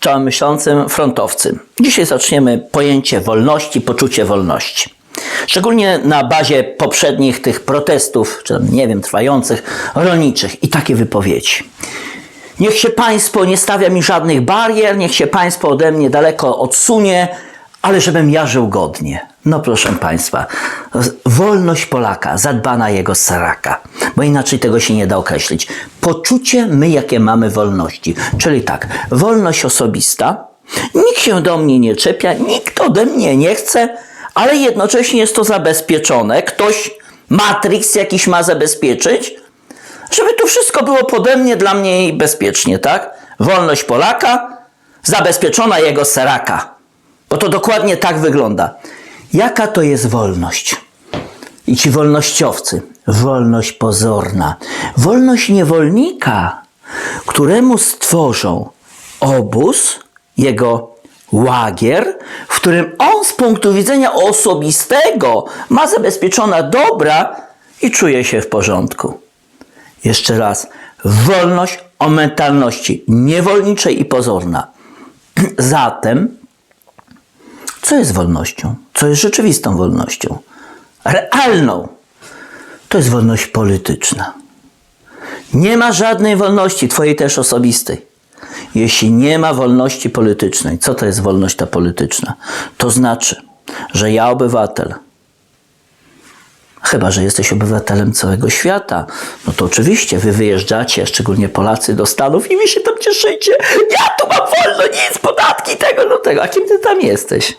czołem myślącym frontowcym. Dzisiaj zaczniemy pojęcie wolności, poczucie wolności. Szczególnie na bazie poprzednich tych protestów, czy tam, nie wiem, trwających, rolniczych i takie wypowiedzi. Niech się państwo nie stawia mi żadnych barier, niech się państwo ode mnie daleko odsunie, ale żebym ja żył godnie. No proszę państwa, wolność Polaka zadbana jego saraka, bo inaczej tego się nie da określić. Poczucie my, jakie mamy wolności, czyli tak, wolność osobista, nikt się do mnie nie czepia, nikt ode mnie nie chce, ale jednocześnie jest to zabezpieczone. Ktoś, Matrix jakiś ma zabezpieczyć, żeby tu wszystko było pode mnie, dla mnie i bezpiecznie, tak? Wolność Polaka, zabezpieczona jego seraka. Bo to dokładnie tak wygląda. Jaka to jest wolność? I ci wolnościowcy. Wolność pozorna. Wolność niewolnika, któremu stworzą obóz, jego łagier, w którym on z punktu widzenia osobistego ma zabezpieczona dobra i czuje się w porządku. Jeszcze raz. Wolność o mentalności niewolniczej i pozorna. Zatem, co jest wolnością? Co jest rzeczywistą wolnością? Realną. To jest wolność polityczna. Nie ma żadnej wolności, twojej też osobistej. Jeśli nie ma wolności politycznej, co to jest wolność ta polityczna? To znaczy, że ja, obywatel, Chyba, że jesteś obywatelem całego świata. No to oczywiście wy wyjeżdżacie, szczególnie Polacy, do Stanów i wy się tam cieszycie. Ja tu mam wolno, nic, podatki, tego, no tego. A kim ty tam jesteś?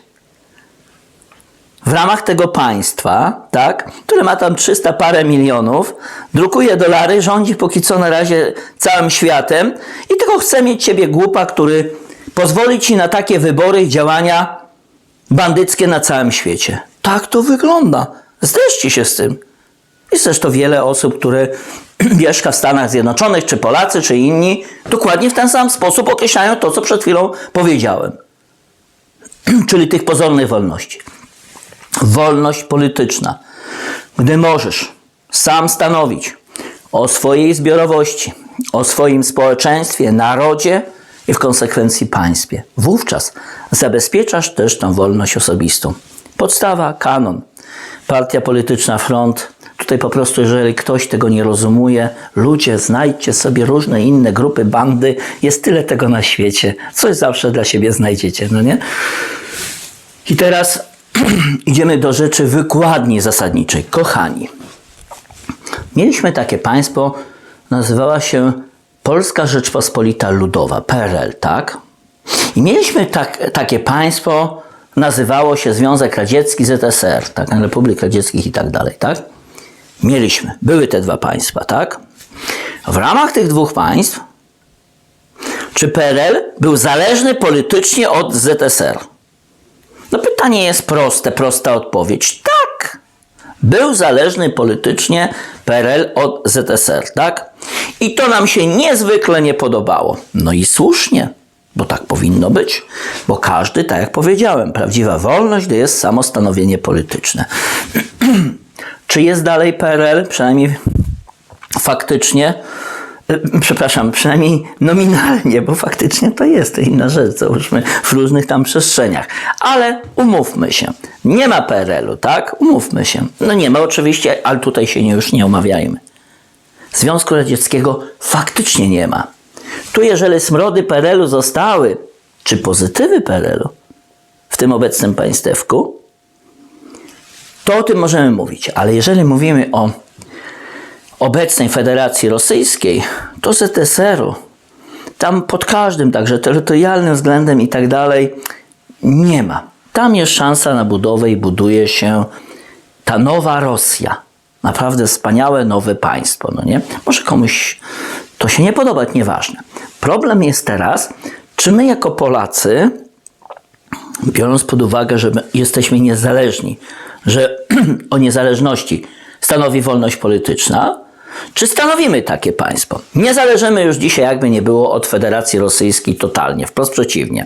W ramach tego państwa, tak, które ma tam 300 parę milionów, drukuje dolary, rządzi póki co na razie całym światem i tylko chce mieć ciebie głupa, który pozwoli ci na takie wybory i działania bandyckie na całym świecie. Tak to wygląda. Zderzcie się z tym. Jest zresztą wiele osób, które mieszka w Stanach Zjednoczonych, czy Polacy, czy inni, dokładnie w ten sam sposób określają to, co przed chwilą powiedziałem. Czyli tych pozornych wolności. Wolność polityczna. Gdy możesz sam stanowić o swojej zbiorowości, o swoim społeczeństwie, narodzie i w konsekwencji państwie. Wówczas zabezpieczasz też tą wolność osobistą. Podstawa, kanon. Partia polityczna front. Tutaj po prostu, jeżeli ktoś tego nie rozumuje, ludzie, znajdźcie sobie różne inne grupy, bandy. Jest tyle tego na świecie. Coś zawsze dla siebie znajdziecie, no nie? I teraz idziemy do rzeczy wykładni zasadniczej. Kochani, mieliśmy takie państwo, nazywała się Polska Rzeczpospolita Ludowa, PRL, tak? I mieliśmy tak, takie państwo, nazywało się Związek Radziecki ZSR, tak, Republik Radzieckich i tak dalej, tak? Mieliśmy, były te dwa państwa, tak? W ramach tych dwóch państw, czy PRL był zależny politycznie od ZSR? No pytanie jest proste, prosta odpowiedź. Tak! Był zależny politycznie PRL od ZSR, tak? I to nam się niezwykle nie podobało. No i słusznie, bo tak powinno być, bo każdy, tak jak powiedziałem, prawdziwa wolność to jest samostanowienie polityczne. Czy jest dalej PRL? Przynajmniej faktycznie przepraszam, przynajmniej nominalnie, bo faktycznie to jest inna rzecz, załóżmy, w różnych tam przestrzeniach. Ale umówmy się, nie ma PRL-u, tak? Umówmy się. No nie ma oczywiście, ale tutaj się nie, już nie omawiajmy. Związku Radzieckiego faktycznie nie ma. Tu jeżeli smrody PRL-u zostały, czy pozytywy PRL-u w tym obecnym państewku, to o tym możemy mówić. Ale jeżeli mówimy o obecnej Federacji Rosyjskiej, to ZSR-u, tam pod każdym, także terytorialnym względem i tak dalej, nie ma. Tam jest szansa na budowę i buduje się ta nowa Rosja. Naprawdę wspaniałe nowe państwo, no nie? Może komuś to się nie podoba, nieważne. Problem jest teraz, czy my jako Polacy, biorąc pod uwagę, że jesteśmy niezależni, że o niezależności stanowi wolność polityczna, czy stanowimy takie państwo? Nie zależymy już dzisiaj, jakby nie było, od Federacji Rosyjskiej totalnie, wprost przeciwnie.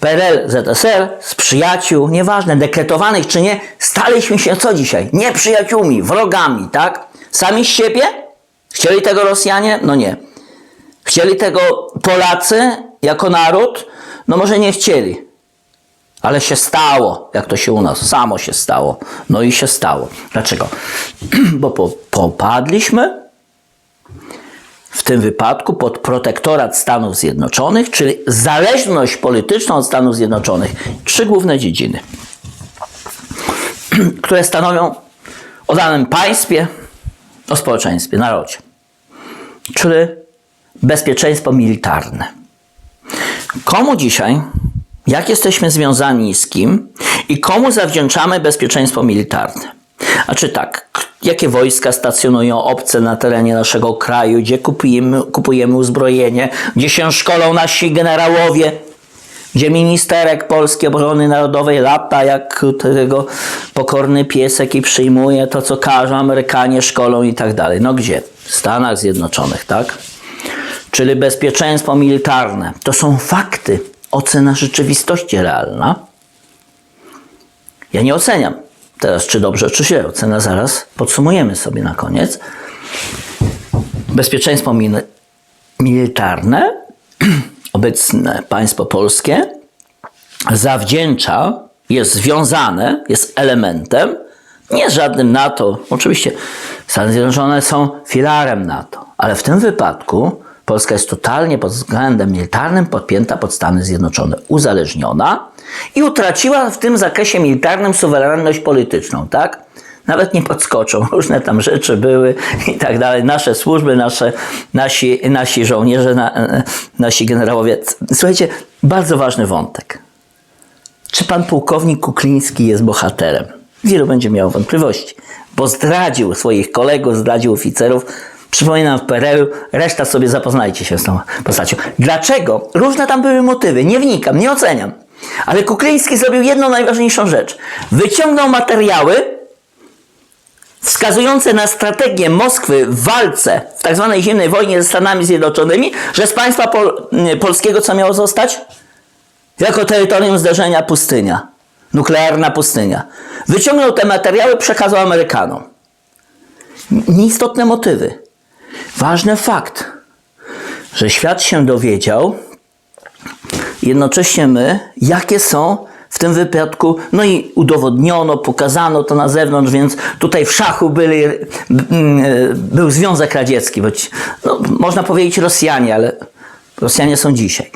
PRL, ZSR z przyjaciół, nieważne, dekretowanych czy nie, staliśmy się co dzisiaj? Nieprzyjaciółmi, wrogami, tak? Sami z siebie? Chcieli tego Rosjanie? No nie. Chcieli tego Polacy jako naród, no może nie chcieli, ale się stało, jak to się u nas, samo się stało. No i się stało. Dlaczego? Bo po, popadliśmy w tym wypadku pod protektorat Stanów Zjednoczonych, czyli zależność polityczną od Stanów Zjednoczonych. Trzy główne dziedziny, które stanowią o danym państwie, o społeczeństwie, narodzie. Czyli bezpieczeństwo militarne. Komu dzisiaj, jak jesteśmy związani z kim i komu zawdzięczamy bezpieczeństwo militarne? A czy tak, jakie wojska stacjonują obce na terenie naszego kraju, gdzie kupujemy, kupujemy uzbrojenie, gdzie się szkolą nasi generałowie, gdzie ministerek Polskiej Obrony Narodowej lata jak tego pokorny piesek i przyjmuje to, co każą, Amerykanie szkolą i tak dalej. No gdzie? W Stanach Zjednoczonych, tak? Czyli bezpieczeństwo militarne. To są fakty, ocena rzeczywistości realna. Ja nie oceniam teraz, czy dobrze, czy źle. Ocena zaraz podsumujemy sobie na koniec. Bezpieczeństwo mil- militarne, obecne państwo polskie, zawdzięcza, jest związane, jest elementem, nie żadnym NATO. Oczywiście Stany Zjednoczone są filarem NATO, ale w tym wypadku Polska jest totalnie pod względem militarnym podpięta pod Stany Zjednoczone, uzależniona i utraciła w tym zakresie militarnym suwerenność polityczną, tak? Nawet nie podskoczą, różne tam rzeczy były i tak dalej. Nasze służby, nasze, nasi, nasi żołnierze, na, nasi generałowie. Słuchajcie, bardzo ważny wątek. Czy pan pułkownik Kukliński jest bohaterem? Wielu będzie miało wątpliwości, bo zdradził swoich kolegów, zdradził oficerów. Przypominam w PRL, reszta sobie zapoznajcie się z tą postacią. Dlaczego? Różne tam były motywy, nie wnikam, nie oceniam. Ale Kukliński zrobił jedną najważniejszą rzecz. Wyciągnął materiały wskazujące na strategię Moskwy w walce w tak zwanej zimnej wojnie ze Stanami Zjednoczonymi, że z państwa pol polskiego co miało zostać? Jako terytorium zdarzenia pustynia. Nuklearna pustynia. Wyciągnął te materiały, przekazał Amerykanom. Nieistotne motywy. Ważny fakt, że świat się dowiedział, jednocześnie my, jakie są w tym wypadku, no i udowodniono, pokazano to na zewnątrz, więc tutaj w szachu byli, e, był Związek Radziecki, ci, no, można powiedzieć Rosjanie, ale Rosjanie są dzisiaj.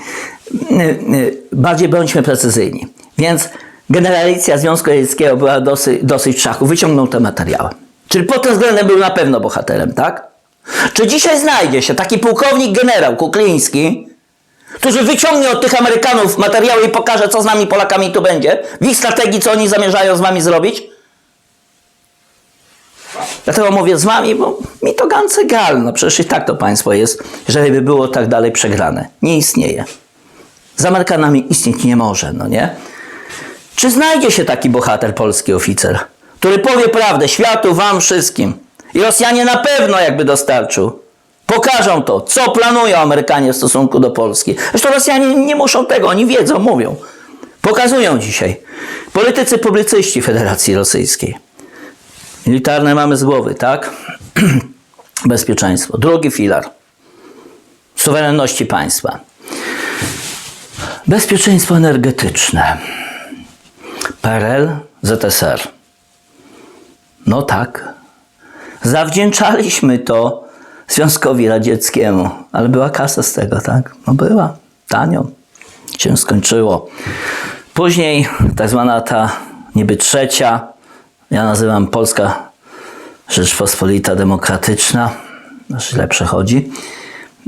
E, e, Bardziej bądźmy precyzyjni. Więc generalicja Związku Radzieckiego była dosyć, dosyć w szachu, wyciągnął te materiały. Czyli pod tym względem był na pewno bohaterem, tak? Czy dzisiaj znajdzie się taki pułkownik generał Kukliński, który wyciągnie od tych Amerykanów materiały i pokaże, co z nami Polakami tu będzie, w ich strategii, co oni zamierzają z wami zrobić? Dlatego mówię z wami, bo mi to gance gal. No przecież i tak to państwo jest, jeżeli by było tak dalej przegrane. Nie istnieje. Z Amerykanami istnieć nie może, no nie? Czy znajdzie się taki bohater, polski oficer, który powie prawdę światu, wam wszystkim? I Rosjanie na pewno jakby dostarczył. Pokażą to, co planują Amerykanie w stosunku do Polski. Zresztą Rosjanie nie muszą tego, oni wiedzą, mówią. Pokazują dzisiaj. Politycy, publicyści Federacji Rosyjskiej. Militarne mamy z głowy, tak? Bezpieczeństwo. Drugi filar. Suwerenności państwa. Bezpieczeństwo energetyczne. PRL, ZSR. No tak. Zawdzięczaliśmy to Związkowi Radzieckiemu, ale była kasa z tego, tak? No była. Tanio. Się skończyło. Później tak zwana ta niby trzecia, ja nazywam Polska Rzeczpospolita Demokratyczna, no źle przechodzi.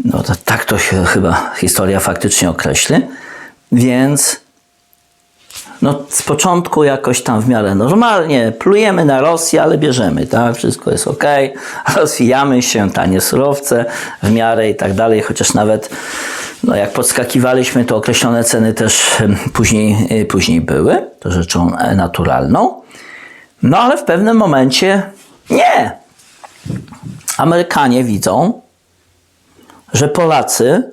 No to, tak to się chyba historia faktycznie określi. Więc no z początku jakoś tam w miarę normalnie, plujemy na Rosję, ale bierzemy, tak, wszystko jest ok, rozwijamy się, tanie surowce w miarę i tak dalej, chociaż nawet no jak podskakiwaliśmy, to określone ceny też później, y, później były, to rzeczą e, naturalną. No ale w pewnym momencie nie. Amerykanie widzą, że Polacy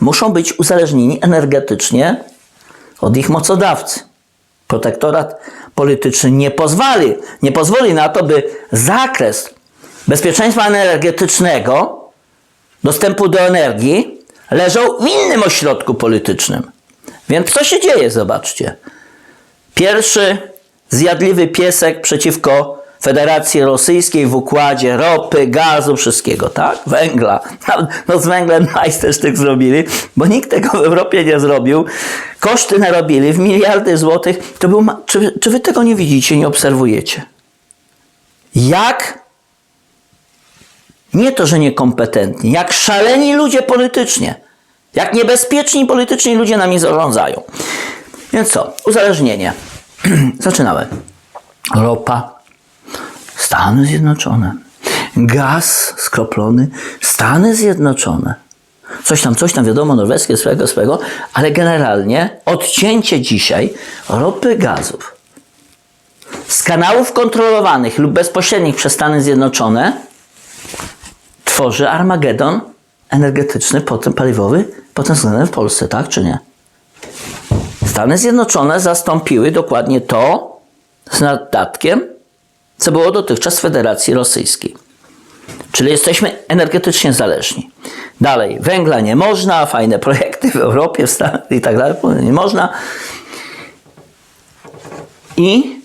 muszą być uzależnieni energetycznie od ich mocodawcy. Protektorat polityczny nie pozwoli, nie pozwoli na to, by zakres bezpieczeństwa energetycznego, dostępu do energii leżą w innym ośrodku politycznym. Więc co się dzieje? Zobaczcie. Pierwszy zjadliwy piesek przeciwko Federacji Rosyjskiej w układzie ropy, gazu, wszystkiego, tak? Węgla. No z węglem majstersztyk zrobili, bo nikt tego w Europie nie zrobił. Koszty narobili w miliardy złotych. To był czy, czy wy tego nie widzicie, nie obserwujecie? Jak nie to, że niekompetentni, jak szaleni ludzie politycznie, jak niebezpieczni politycznie ludzie nami zarządzają. Więc co? Uzależnienie. Zaczynamy. Ropa, Stany Zjednoczone. Gaz skroplony, Stany Zjednoczone. Coś tam, coś tam, wiadomo, norweskie, swego, swego, ale generalnie odcięcie dzisiaj ropy, gazów z kanałów kontrolowanych lub bezpośrednich przez Stany Zjednoczone tworzy Armagedon energetyczny, potem paliwowy, pod tym względem w Polsce, tak czy nie? Stany Zjednoczone zastąpiły dokładnie to z nadatkiem, co było dotychczas w Federacji Rosyjskiej. Czyli jesteśmy energetycznie zależni. Dalej, węgla nie można, fajne projekty w Europie, w Stanach i tak dalej, nie można. I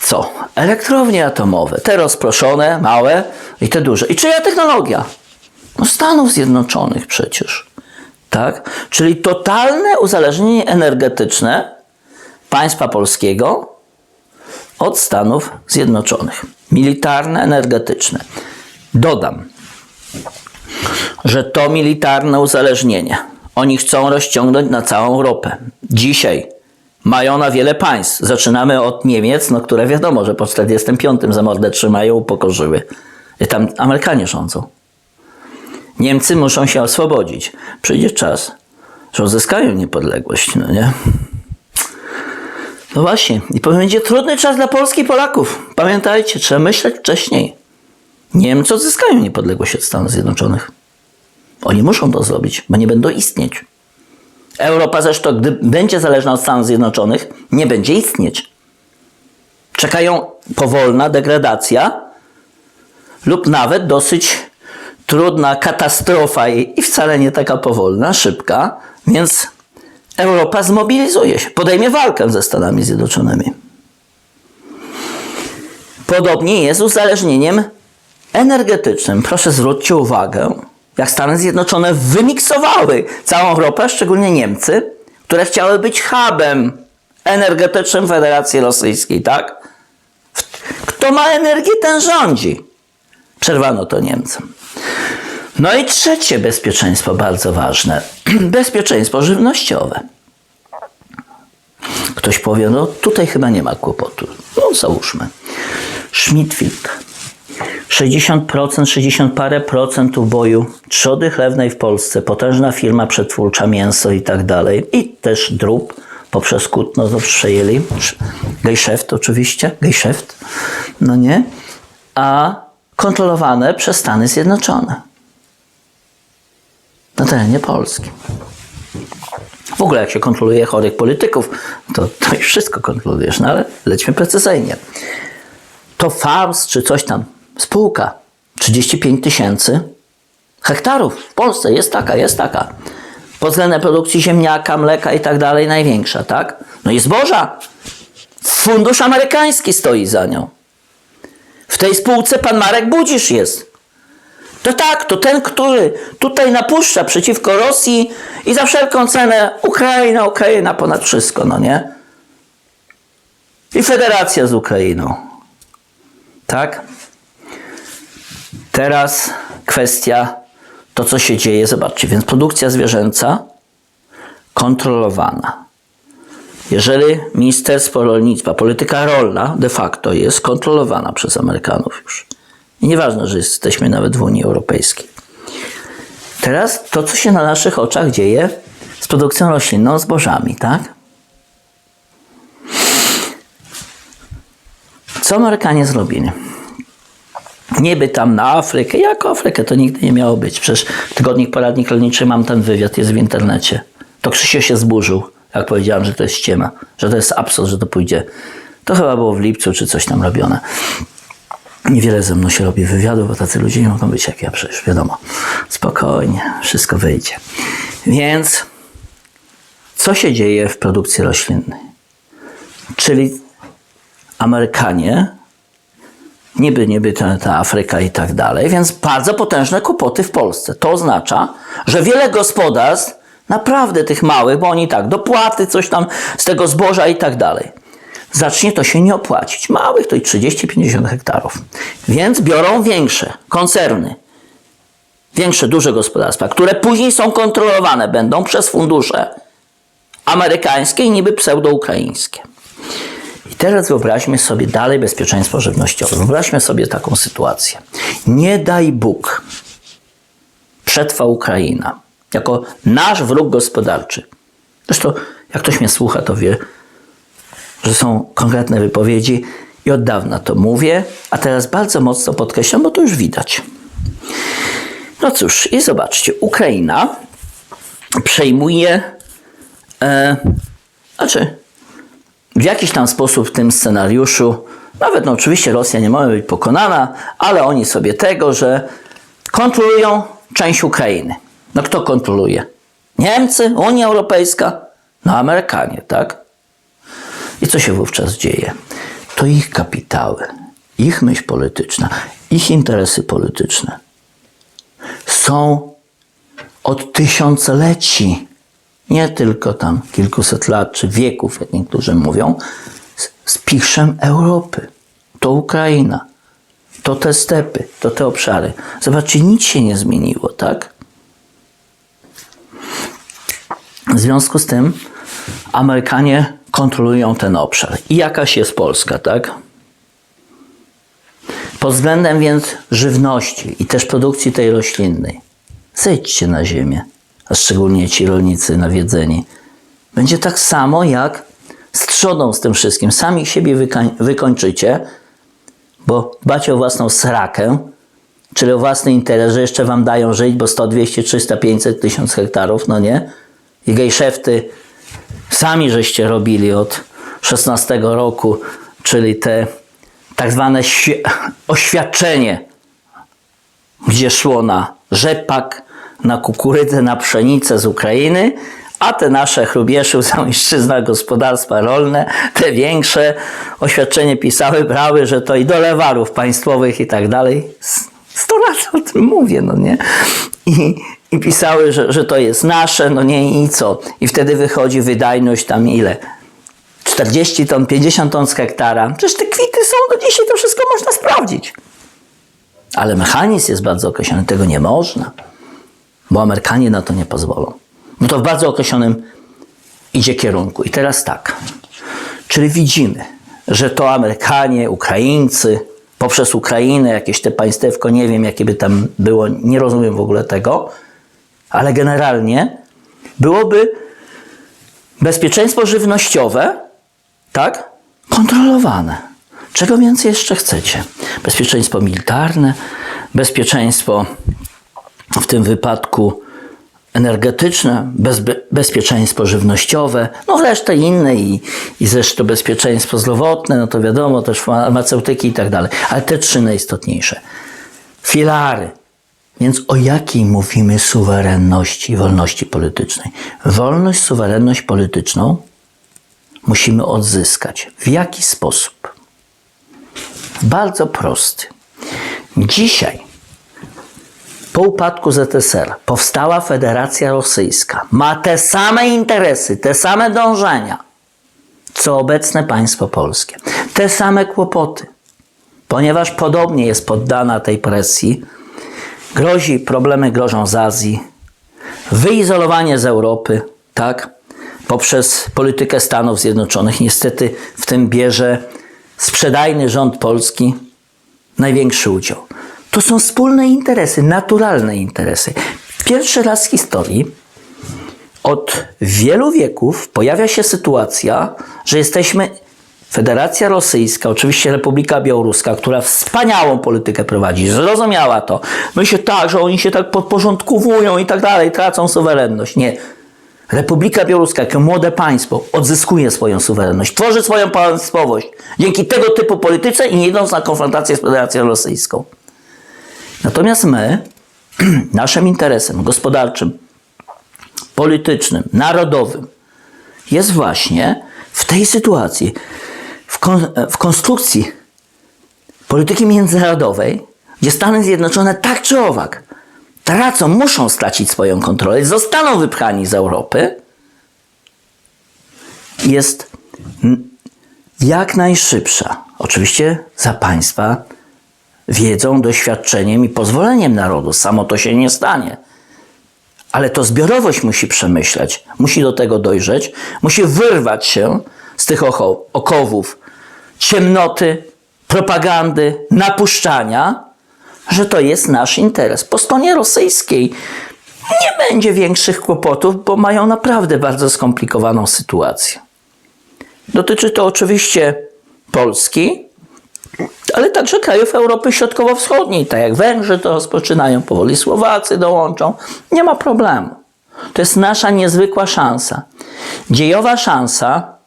co? Elektrownie atomowe, te rozproszone, małe i te duże. I czyja technologia? No Stanów Zjednoczonych przecież. Tak? Czyli totalne uzależnienie energetyczne państwa polskiego od Stanów Zjednoczonych. Militarne, energetyczne. Dodam, że to militarne uzależnienie oni chcą rozciągnąć na całą Europę. Dzisiaj mają na wiele państw. Zaczynamy od Niemiec, no, które wiadomo, że po 45 za mordę trzymają, upokorzyły. I tam Amerykanie rządzą. Niemcy muszą się oswobodzić. Przyjdzie czas, że odzyskają niepodległość, no nie? No właśnie, i będzie trudny czas dla Polski i Polaków. Pamiętajcie, trzeba myśleć wcześniej. Niemcy odzyskają niepodległość od Stanów Zjednoczonych. Oni muszą to zrobić, bo nie będą istnieć. Europa zresztą, gdy będzie zależna od Stanów Zjednoczonych, nie będzie istnieć. Czekają powolna degradacja lub nawet dosyć trudna katastrofa i i wcale nie taka powolna, szybka, więc Europa zmobilizuje się, podejmie walkę ze Stanami Zjednoczonymi. Podobnie jest z uzależnieniem energetycznym. Proszę zwróćcie uwagę, jak Stany Zjednoczone wymiksowały całą Europę, szczególnie Niemcy, które chciały być hubem energetycznym Federacji Rosyjskiej, tak? Kto ma energię, ten rządzi. Przerwano to Niemcom. No i trzecie bezpieczeństwo bardzo ważne. Bezpieczeństwo żywnościowe. Ktoś powie, no tutaj chyba nie ma kłopotu. No załóżmy. Schmidtfield. 60%, 60 parę procent uboju trzody chlewnej w Polsce, potężna firma przetwórcza, mięso i tak dalej. I też drób poprzez Kutno to przejęli. Gejszeft oczywiście, Gejszeft, no nie? A kontrolowane przez Stany Zjednoczone na terenie Polski. W ogóle jak się kontroluje chorych polityków, to, to już wszystko kontrolujesz, no ale lećmy precyzyjnie. To FARS czy coś tam, spółka, 35 tysięcy hektarów w Polsce, jest taka, jest taka. Pod względem produkcji ziemniaka, mleka i tak dalej największa, tak? No i zboża. Fundusz amerykański stoi za nią. W tej spółce pan Marek Budzisz jest. To tak, to ten, który tutaj napuszcza przeciwko Rosji i za wszelką cenę Ukraina, Ukraina ponad wszystko, no nie? I federacja z Ukrainą. Tak? Teraz kwestia to, co się dzieje. Zobaczcie, więc produkcja zwierzęca kontrolowana. Jeżeli Ministerstwo Rolnictwa, polityka rolna de facto jest kontrolowana przez Amerykanów już. Nieważne, że jesteśmy nawet w Unii Europejskiej. Teraz to, co się na naszych oczach dzieje z produkcją roślinną, zbożami, tak? Co Amerykanie zrobili? Niby tam na Afrykę, jako Afrykę to nigdy nie miało być. Przecież tygodnik poradnik rolniczy, mam ten wywiad, jest w internecie. To Krzysio się zburzył, jak powiedziałem, że to jest ściema, że to jest absurd, że to pójdzie. To chyba było w lipcu, czy coś tam robione. Niewiele ze mną się robi wywiadów, bo tacy ludzie nie mogą być jak ja przecież, wiadomo. Spokojnie, wszystko wyjdzie. Więc co się dzieje w produkcji roślinnej? Czyli Amerykanie, niby, niby ta, ta Afryka i tak dalej, więc bardzo potężne kłopoty w Polsce. To oznacza, że wiele gospodarstw, naprawdę tych małych, bo oni tak, dopłaty, coś tam z tego zboża i tak dalej, zacznie to się nie opłacić. Małych to i 30-50 hektarów. Więc biorą większe koncerny, większe, duże gospodarstwa, które później są kontrolowane będą przez fundusze amerykańskie i niby pseudoukraińskie. I teraz wyobraźmy sobie dalej bezpieczeństwo żywnościowe. Wyobraźmy sobie taką sytuację. Nie daj Bóg, przetrwa Ukraina jako nasz wróg gospodarczy. Zresztą, jak ktoś mnie słucha, to wie, że są konkretne wypowiedzi i od dawna to mówię, a teraz bardzo mocno podkreślam, bo to już widać. No cóż, i zobaczcie, Ukraina przejmuje, e, znaczy w jakiś tam sposób w tym scenariuszu, nawet no oczywiście Rosja nie może być pokonana, ale oni sobie tego, że kontrolują część Ukrainy. No kto kontroluje? Niemcy, Unia Europejska, no Amerykanie, tak? Co się wówczas dzieje? To ich kapitały, ich myśl polityczna, ich interesy polityczne są od tysiącleci, nie tylko tam kilkuset lat czy wieków, jak niektórzy mówią, piszem Europy. To Ukraina, to te stepy, to te obszary. Zobaczcie, nic się nie zmieniło, tak? W związku z tym Amerykanie kontrolują ten obszar. I jakaś jest Polska, tak? Pod względem więc żywności i też produkcji tej roślinnej, zejdźcie na ziemię, a szczególnie ci rolnicy nawiedzeni. Będzie tak samo jak z trzodą z tym wszystkim. Sami siebie wykań- wykończycie, bo dbacie o własną srakę, czyli o własny interes, że jeszcze wam dają żyć, bo 100, 200, 300, 500, 1000 hektarów, no nie? I gejszefty sami żeście robili od 16 roku, czyli te tak zwane świ- oświadczenie, gdzie szło na rzepak, na kukurydzę, na pszenicę z Ukrainy, a te nasze chrubieszów, zamieścizna gospodarstwa rolne, te większe oświadczenie pisały, brały, że to i do lewarów państwowych i tak dalej. Sto razy o tym mówię, no nie? I, i pisały, że, że to jest nasze, no nie i co. I wtedy wychodzi wydajność tam ile? 40 ton, 50 ton z hektara. Przecież te kwity są do dzisiaj, to wszystko można sprawdzić. Ale mechanizm jest bardzo określony, tego nie można, bo Amerykanie na to nie pozwolą. No to w bardzo określonym idzie kierunku. I teraz tak, czyli widzimy, że to Amerykanie, Ukraińcy, poprzez Ukrainę, jakieś te państewko, nie wiem jakie by tam było, nie rozumiem w ogóle tego, ale generalnie byłoby bezpieczeństwo żywnościowe, tak? Kontrolowane. Czego więcej jeszcze chcecie? Bezpieczeństwo militarne, bezpieczeństwo w tym wypadku energetyczne, bezbe, bezpieczeństwo żywnościowe, no resztę inne i, i zresztą bezpieczeństwo zdrowotne, no to wiadomo, też farmaceutyki i tak dalej. Ale te trzy najistotniejsze. Filary. Więc o jakiej mówimy suwerenności i wolności politycznej? Wolność, suwerenność polityczną musimy odzyskać. W jaki sposób? Bardzo prosty. Dzisiaj, po upadku ZSR, powstała Federacja Rosyjska. Ma te same interesy, te same dążenia, co obecne państwo polskie. Te same kłopoty. Ponieważ podobnie jest poddana tej presji, grozi, problemy grożą z Azji, wyizolowanie z Europy, tak? Poprzez politykę Stanów Zjednoczonych. Niestety w tym bierze sprzedajny rząd polski największy udział. To są wspólne interesy, naturalne interesy. Pierwszy raz w historii od wielu wieków pojawia się sytuacja, że jesteśmy Federacja Rosyjska, oczywiście Republika Białoruska, która wspaniałą politykę prowadzi, zrozumiała to. My się tak, że oni się tak podporządkowują i tak dalej, tracą suwerenność. Nie. Republika Białoruska, jako młode państwo, odzyskuje swoją suwerenność, tworzy swoją państwowość dzięki tego typu polityce i nie idąc na konfrontację z Federacją Rosyjską. Natomiast my, naszym interesem gospodarczym, politycznym, narodowym jest właśnie w tej sytuacji, w, kon, w konstrukcji polityki międzynarodowej, gdzie Stany Zjednoczone tak czy owak tracą, muszą stracić swoją kontrolę, zostaną wypchani z Europy, jest jak najszybsza. Oczywiście za państwa wiedzą, doświadczeniem i pozwoleniem narodu. Samo to się nie stanie. Ale to zbiorowość musi przemyśleć, musi do tego dojrzeć, musi wyrwać się z tych okowów ciemnoty, propagandy, napuszczania, że to jest nasz interes. Po stronie rosyjskiej nie będzie większych kłopotów, bo mają naprawdę bardzo skomplikowaną sytuację. Dotyczy to oczywiście Polski, ale także krajów Europy Środkowo-Wschodniej, tak jak Węgrzy to rozpoczynają, powoli Słowacy dołączą. Nie ma problemu. To jest nasza niezwykła szansa. Dziejowa szansa,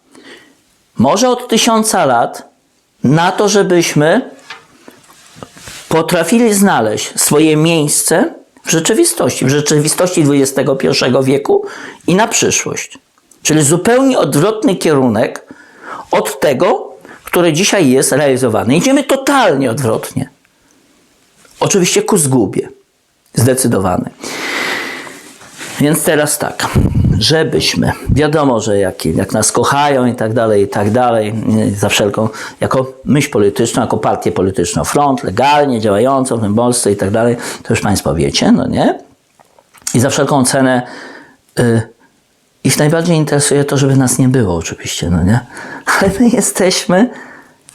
może od tysiąca lat, na to, żebyśmy potrafili znaleźć swoje miejsce w rzeczywistości, w rzeczywistości XXI wieku i na przyszłość. Czyli zupełnie odwrotny kierunek od tego, który dzisiaj jest realizowany. Idziemy totalnie odwrotnie. Oczywiście ku zgubie. Zdecydowany. Więc teraz tak, żebyśmy, wiadomo, że jak, jak nas kochają i tak dalej, i tak dalej, za wszelką, jako myśl polityczną, jako partię polityczną, front, legalnie działającą w Polsce i tak dalej, to już Państwo wiecie, no nie? I za wszelką cenę y, ich najbardziej interesuje to, żeby nas nie było oczywiście, no nie? Ale my jesteśmy,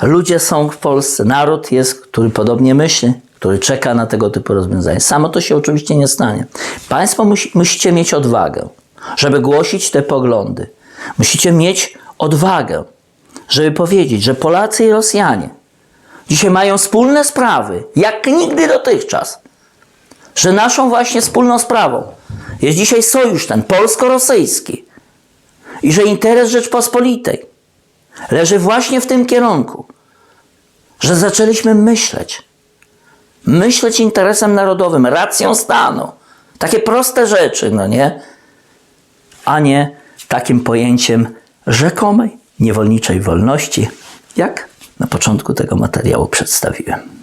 ludzie są w Polsce, naród jest, który podobnie myśli, który czeka na tego typu rozwiązania. Samo to się oczywiście nie stanie. Państwo musi, musicie mieć odwagę, żeby głosić te poglądy. Musicie mieć odwagę, żeby powiedzieć, że Polacy i Rosjanie dzisiaj mają wspólne sprawy, jak nigdy dotychczas. Że naszą właśnie wspólną sprawą jest dzisiaj sojusz ten polsko-rosyjski i że interes Rzeczpospolitej leży właśnie w tym kierunku, że zaczęliśmy myśleć, myśleć interesem narodowym, racją stanu. Takie proste rzeczy, no nie? A nie takim pojęciem rzekomej niewolniczej wolności, jak na początku tego materiału przedstawiłem.